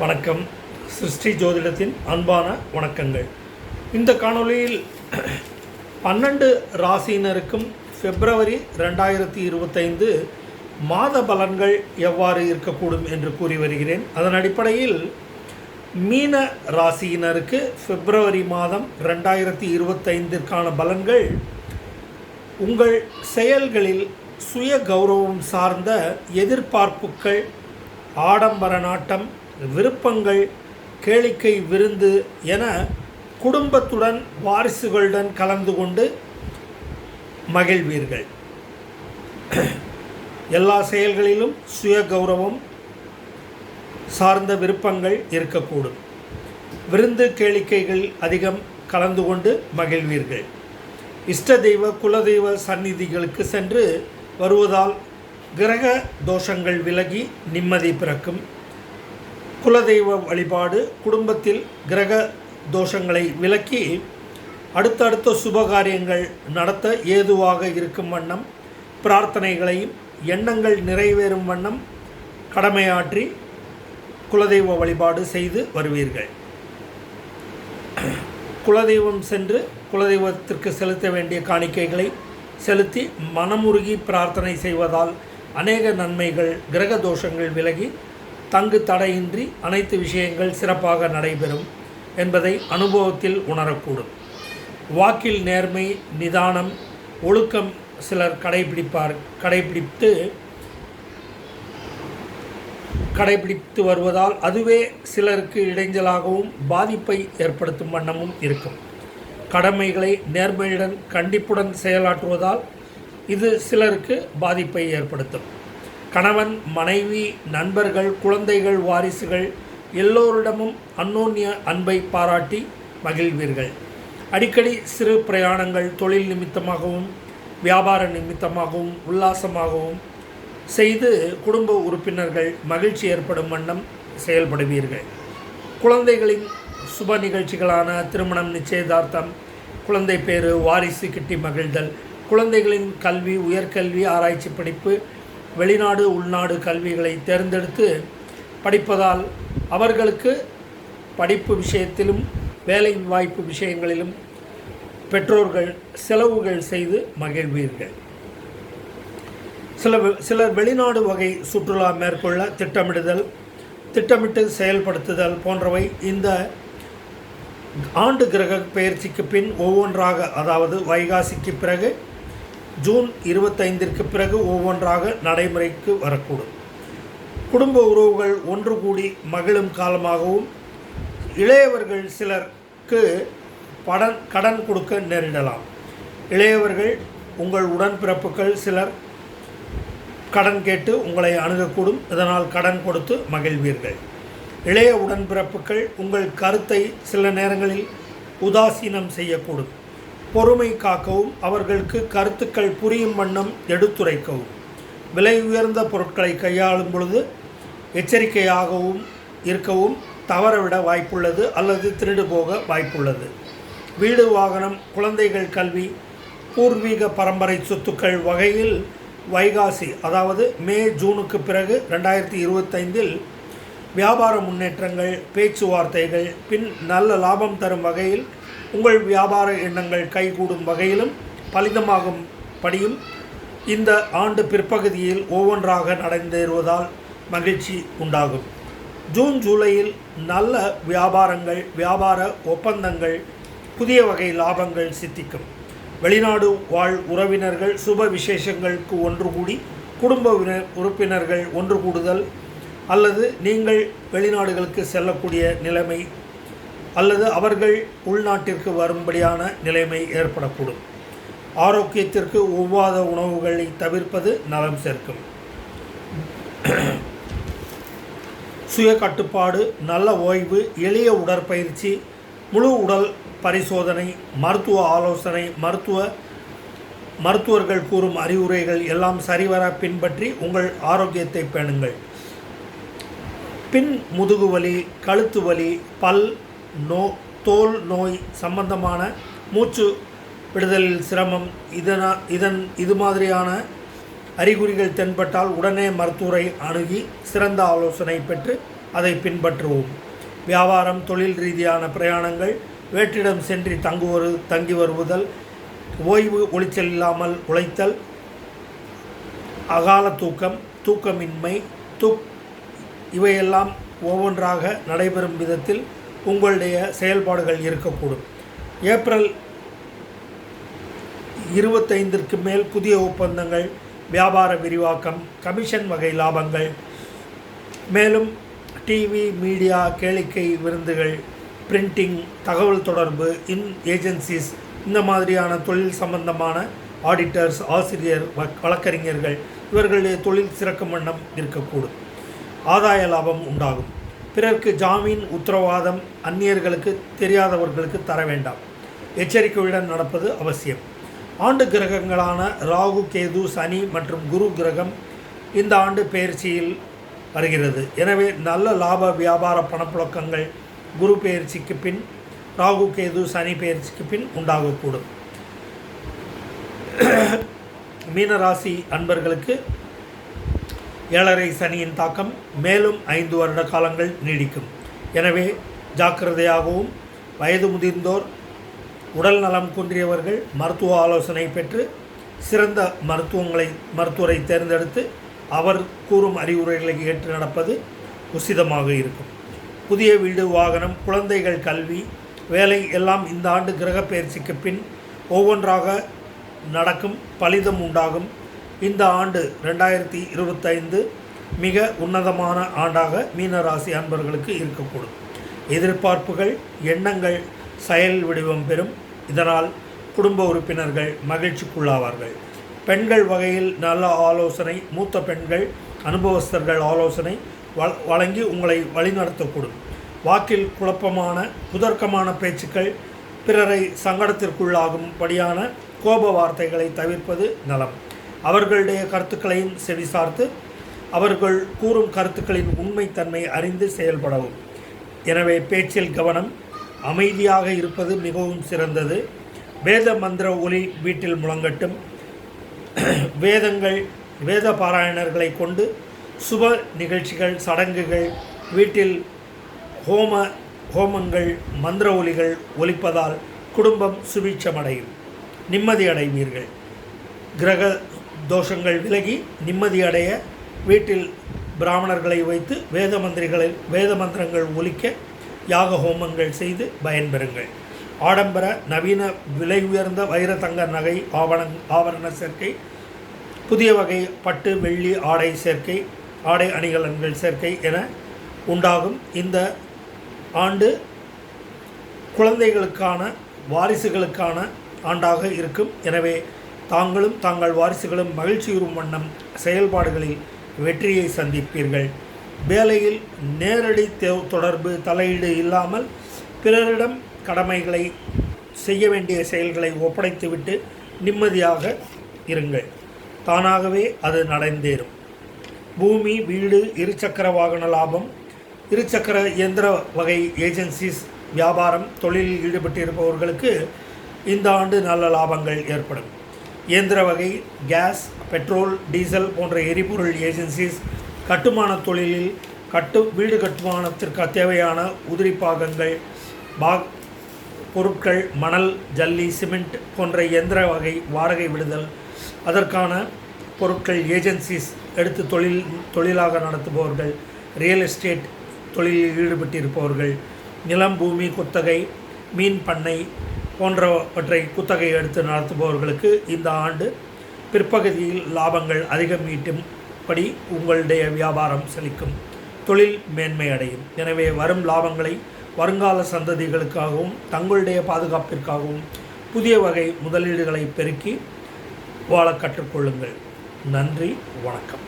வணக்கம். சிருஷ்டி ஜோதிடத்தின் அன்பான வணக்கங்கள். இந்த காணொளியில் பன்னெண்டு ராசியினருக்கும் பிப்ரவரி ரெண்டாயிரத்தி இருபத்தைந்து மாத பலன்கள் எவ்வாறு இருக்கக்கூடும் என்று கூறி வருகிறேன். அதன் அடிப்படையில் மீன ராசியினருக்கு பிப்ரவரி மாதம் ரெண்டாயிரத்தி இருபத்தைந்திற்கான பலன்கள் உங்கள் செயல்களில் சுய கௌரவம் சார்ந்த எதிர்பார்ப்புகள் ஆடம்பர நாட்டம் விருப்பங்கள் கேளிக்கை விருந்து என குடும்பத்துடன் வாரிசுகளுடன் கலந்து கொண்டு மகிழ்வீர்கள். எல்லா செயல்களிலும் சுய கௌரவம் சார்ந்த விருப்பங்கள் இருக்கக்கூடும். விருந்து கேளிக்கைகள் அதிகம் கலந்து கொண்டு மகிழ்வீர்கள். இஷ்ட தெய்வ குலதெய்வ சந்நிதிகளுக்கு சென்று வருவதால் கிரக தோஷங்கள் விலகி நிம்மதி பிறக்கும். குலதெய்வ வழிபாடு குடும்பத்தில் கிரக தோஷங்களை விலக்கி அடுத்தடுத்த சுபகாரியங்கள் நடத்த ஏதுவாக இருக்கும் வண்ணம் பிரார்த்தனைகளையும் எண்ணங்கள் நிறைவேறும் வண்ணம் கடமையாற்றி குலதெய்வ வழிபாடு செய்து வருவீர்கள். குலதெய்வம் சென்று குலதெய்வத்திற்கு செலுத்த வேண்டிய காணிக்கைகளை செலுத்தி மனமுருகி பிரார்த்தனை செய்வதால் அநேக நன்மைகள் கிரக தோஷங்கள் விலகி தங்கு தடையின்றி அனைத்து விஷயங்கள் சிறப்பாக நடைபெறும் என்பதை அனுபவத்தில் உணரக்கூடும். வாக்கில் நேர்மை நிதானம் ஒழுக்கம் சிலர் கடைபிடிப்பார் கடைபிடித்து கடைபிடித்து வருவதால் அதுவே சிலருக்கு இடைஞ்சலாகவும் பாதிப்பை ஏற்படுத்தும் வண்ணமும் இருக்கும். கடமைகளை நேர்மையுடன் கண்டிப்புடன் செயலாற்றுவதால் இது சிலருக்கு பாதிப்பை ஏற்படுத்தும். கணவன் மனைவி நண்பர்கள் குழந்தைகள் வாரிசுகள் எல்லோரிடமும் அன்னோன்ய அன்பை பாராட்டி மகிழ்வீர்கள். அடிக்கடி சிறு பிரயாணங்கள் தொழில் நிமித்தமாகவும் வியாபார நிமித்தமாகவும் உல்லாசமாகவும் செய்து குடும்ப உறுப்பினர்கள் மகிழ்ச்சி ஏற்படும் வண்ணம் செயல்படுவீர்கள். குழந்தைகளின் சுப நிகழ்ச்சிகளான திருமணம் நிச்சயதார்த்தம் குழந்தை பேறு வாரிசு கிட்டி மகிழ்தல் குழந்தைகளின் கல்வி உயர்கல்வி ஆராய்ச்சி படிப்பு வெளிநாடு உள்நாடு கல்விகளை தேர்ந்தெடுத்து படிப்பதால் அவர்களுக்கு படிப்பு விஷயத்திலும் வேலை வாய்ப்பு விஷயங்களிலும் பெற்றோர்கள் செலவுகள் செய்து மகிழ்வீர்கள். சில சிலர் வெளிநாடு வகை சுற்றுலா மேற்கொள்ள திட்டமிடுதல் திட்டமிட்டு செயல்படுத்துதல் போன்றவை இந்த ஆண்டு கிரக பயிற்சிக்கு பின் ஒவ்வொன்றாக அதாவது வைகாசிக்கு பிறகு ஜூன் இருபத்தைந்திற்கு பிறகு ஒவ்வொன்றாக நடைமுறைக்கு வரக்கூடும். குடும்ப உறவுகள் ஒன்று கூடி மகிழும் காலமாகவும் இளையவர்கள் சிலருக்கு படன் கடன் கொடுக்க நேரிடலாம். இளையவர்கள் உங்கள் உடன்பிறப்புகள் சிலர் கடன் கேட்டு உங்களை அணுகக்கூடும். இதனால் கடன் கொடுத்து மகிழ்வீர்கள். இளைய உடன்பிறப்புகள் உங்கள் கருத்தை சில நேரங்களில் உதாசீனம் செய்யக்கூடும். பொறுமை காக்கவும் அவர்களுக்கு கருத்துக்கள் புரியும் வண்ணம் எடுத்துரைக்கவும். விலை உயர்ந்த பொருட்களை கையாளும் பொழுது எச்சரிக்கையாகவும் இருக்கவும் தவறவிட வாய்ப்புள்ளது அல்லது திருடு போக வாய்ப்புள்ளது. வீடு வாகனம் குழந்தைகள் கல்வி பூர்வீக பரம்பரை சொத்துக்கள் வகையில் வைகாசி அதாவது மே ஜூனுக்கு பிறகு ரெண்டாயிரத்தி இருபத்தைந்தில் வியாபார முன்னேற்றங்கள் பேச்சுவார்த்தைகள் பின் நல்ல லாபம் தரும் வகையில் உங்கள் வியாபார எண்ணங்கள் கைகூடும் வகையிலும் பலிதமாகும் படியும். இந்த ஆண்டு பிற்பகுதியில் ஒவ்வொன்றாக நடந்தேறுவதால் மகிழ்ச்சி உண்டாகும். ஜூன் ஜூலையில் நல்ல வியாபாரங்கள் வியாபார ஒப்பந்தங்கள் புதிய வகை லாபங்கள் சித்திக்கும். வெளிநாடு வாழ் உறவினர்கள் சுப விசேஷங்களுக்கு ஒன்று கூடி குடும்ப உறுப்பினர்கள் ஒன்று கூடுதல் அல்லது நீங்கள் வெளிநாடுகளுக்கு செல்லக்கூடிய நிலைமை அல்லது அவர்கள் உள்நாட்டிற்கு வரும்படியான நிலைமை ஏற்படக்கூடும். ஆரோக்கியத்திற்கு ஒவ்வாத உணவுகளை தவிர்ப்பது நலம் சேர்க்கும். சுய கட்டுப்பாடு நல்ல ஓய்வு எளிய உடற்பயிற்சி முழு உடல் பரிசோதனை மருத்துவ ஆலோசனை மருத்துவ மருத்துவர்கள் கூறும் அறிவுரைகள் எல்லாம் சரிவர பின்பற்றி உங்கள் ஆரோக்கியத்தை பேணுங்கள். பின் முதுகு வலி கழுத்து வலி பல் நோ தோல் நோய் சம்பந்தமான மூச்சு விடுதலில் சிரமம். இதனா இதன் இது மாதிரியான அறிகுறிகள் தென்பட்டால் உடனே மருத்துவரை அணுகி சிறந்த ஆலோசனை பெற்று அதை பின்பற்றுவோம். வியாபாரம் தொழில் ரீதியான பிரயாணங்கள் வேற்றிடம் சென்று தங்குவது தங்கி வருவதல் ஓய்வு ஒளிச்சல் இல்லாமல் உழைத்தல் அகால தூக்கம் தூக்கமின்மை தூக் இவையெல்லாம் ஒவ்வொன்றாக நடைபெறும் விதத்தில் உங்களுடைய செயல்பாடுகள் இருக்கக்கூடும். ஏப்ரல் இருபத்தைந்திற்கு மேல் புதிய ஒப்பந்தங்கள் வியாபார விரிவாக்கம் கமிஷன் வகை லாபங்கள் மேலும் டிவி மீடியா கேளிக்கை விருந்துகள் பிரிண்டிங் தகவல் தொடர்பு இன் ஏஜென்சிஸ் இந்த மாதிரியான தொழில் சம்பந்தமான ஆடிட்டர்ஸ் ஆசிரியர் வ- வழக்கறிஞர்கள் இவர்களுடைய தொழில் சிறக்க வண்ணம் இருக்கக்கூடும். ஆதாய லாபம் உண்டாகும். பிறர்க்கு ஜாமீன் உத்தரவாதம் அந்நியர்களுக்கு தெரியாதவர்களுக்கு தர வேண்டாம். எச்சரிக்கையுடன் நடப்பது அவசியம். ஆண்டு கிரகங்களான ராகு கேது சனி மற்றும் குரு கிரகம் இந்த ஆண்டு பெயர்ச்சியில் வருகிறது. எனவே நல்ல லாப வியாபார பணப்புழக்கங்கள் குரு பெயர்ச்சிக்கு பின் ராகு கேது சனி பெயர்ச்சிக்கு பின் உண்டாகக்கூடும். மீனராசி அன்பர்களுக்கு ஏழரை சனியின் தாக்கம் மேலும் ஐந்து வருட காலங்கள் நீடிக்கும். எனவே ஜாக்கிரதையாகவும் வயது முதிர்ந்தோர் உடல் நலம் குன்றியவர்கள் மருத்துவ ஆலோசனை பெற்று சிறந்த மருத்துவங்களை மருத்துவரை தேர்ந்தெடுத்து அவர் கூறும் அறிவுரைகளை ஏற்று நடப்பது உசிதமாக இருக்கும். புதிய வீடு வாகனம் குழந்தைகள் கல்வி வேலை எல்லாம் இந்த ஆண்டு கிரக பயிற்சிக்கு பின் ஒவ்வொன்றாக நடக்கும் பலிதம் உண்டாகும். இந்த ஆண்டு ரெண்டாயிரத்தி இருபத்தைந்து மிக உன்னதமான ஆண்டாக மீனராசி அன்பர்களுக்கு இருக்கக்கூடும். எதிர்பார்ப்புகள் எண்ணங்கள் செயல் வடிவம் பெறும். இதனால் குடும்ப உறுப்பினர்கள் மகிழ்ச்சிக்குள்ளாவார்கள். பெண்கள் வகையில் நல்ல ஆலோசனை மூத்த பெண்கள் அனுபவஸ்தர்கள் ஆலோசனை வ- வழங்கி உங்களை வழிநடத்தக்கூடும். வாக்கில் குழப்பமான குதர்க்கமான பேச்சுக்கள் பிறரை சங்கடத்திற்குள்ளாகும்படியான கோப வார்த்தைகளை தவிர்ப்பது நலம். அவர்களுடைய கருத்துக்களையும் செவிசார்த்து அவர்கள் கூறும் கருத்துக்களின் உண்மைத்தன்மை அறிந்து செயல்படவும். எனவே பேச்சில் கவனம் அமைதியாக இருப்பது மிகவும் சிறந்தது. வேத மந்திர ஒலி வீட்டில் முழங்கட்டும். வேதங்கள் வேத பாராயணர்களை கொண்டு சுப நிகழ்ச்சிகள் சடங்குகள் வீட்டில் ஹோம ஹோமங்கள் மந்திர ஒலிகள் ஒலிப்பதால் குடும்பம் சுபீட்சமடையும். நிம்மதி அடைவீர்கள். கிரக தோஷங்கள் விலகி நிம்மதியடைய வீட்டில் பிராமணர்களை வைத்து வேத மந்திரிகளை வேத மந்திரங்கள் ஒலிக்க யாக ஹோமங்கள் செய்து பயன்பெறுங்கள். ஆடம்பர நவீன விலை உயர்ந்த வைர தங்க நகை ஆவண ஆவரண சேர்க்கை புதிய வகை பட்டு வெள்ளி ஆடை சேர்க்கை ஆடை அணிகலன்கள் சேர்க்கை என உண்டாகும். இந்த ஆண்டு குழந்தைகளுக்கான வாரிசுகளுக்கான ஆண்டாக இருக்கும். எனவே தாங்களும் தாங்கள் வாரிசுகளும் மகிழ்ச்சியுறும் வண்ணம் செயல்பாடுகளில் வெற்றியை சந்திப்பீர்கள். வேலையில் நேரடி தே- தொடர்பு தலையீடு இல்லாமல் பிறரிடம் கடமைகளை செய்ய வேண்டிய செயல்களை ஒப்படைத்துவிட்டு நிம்மதியாக இருங்கள். தானாகவே அது நடந்தேறும். பூமி வீடு இருசக்கர வாகன லாபம் இருசக்கர இயந்திர வகை ஏஜென்சிஸ் வியாபாரம் தொழிலில் ஈடுபட்டிருப்பவர்களுக்கு இந்த ஆண்டு நல்ல லாபங்கள் ஏற்படும். இயந்திர வகை கேஸ் பெட்ரோல் டீசல் போன்ற எரிபொருள் ஏஜென்சிஸ் கட்டுமான தொழிலில் கட்டு வீடு கட்டுமானத்திற்கு தேவையான உதிரி பாகங்கள் பாக் பொருட்கள் மணல் ஜல்லி சிமெண்ட் போன்ற இயந்திர வகை வாடகை விடுதல். அதற்கான பொருட்கள் ஏஜென்சிஸ் எடுத்து தொழில் தொழிலாக நடத்துபவர்கள் ரியல் எஸ்டேட் தொழிலில் ஈடுபட்டிருப்பவர்கள் நிலம் பூமி குத்தகை மீன் பண்ணை போன்றவற்றை குத்தகை எடுத்து நடத்துபவர்களுக்கு இந்த ஆண்டு பிற்பகுதியில் லாபங்கள் அதிகம் ஈட்டும்படி உங்களுடைய வியாபாரம் செழிக்கும். தொழில் மேன்மை அடையும். எனவே வரும் லாபங்களை வருங்கால சந்ததிகளுக்காகவும் தங்களுடைய பாதுகாப்பிற்காகவும் புதிய வகை முதலீடுகளை பெருக்கி வாழ கற்றுக்கொள்ளுங்கள். நன்றி வணக்கம்.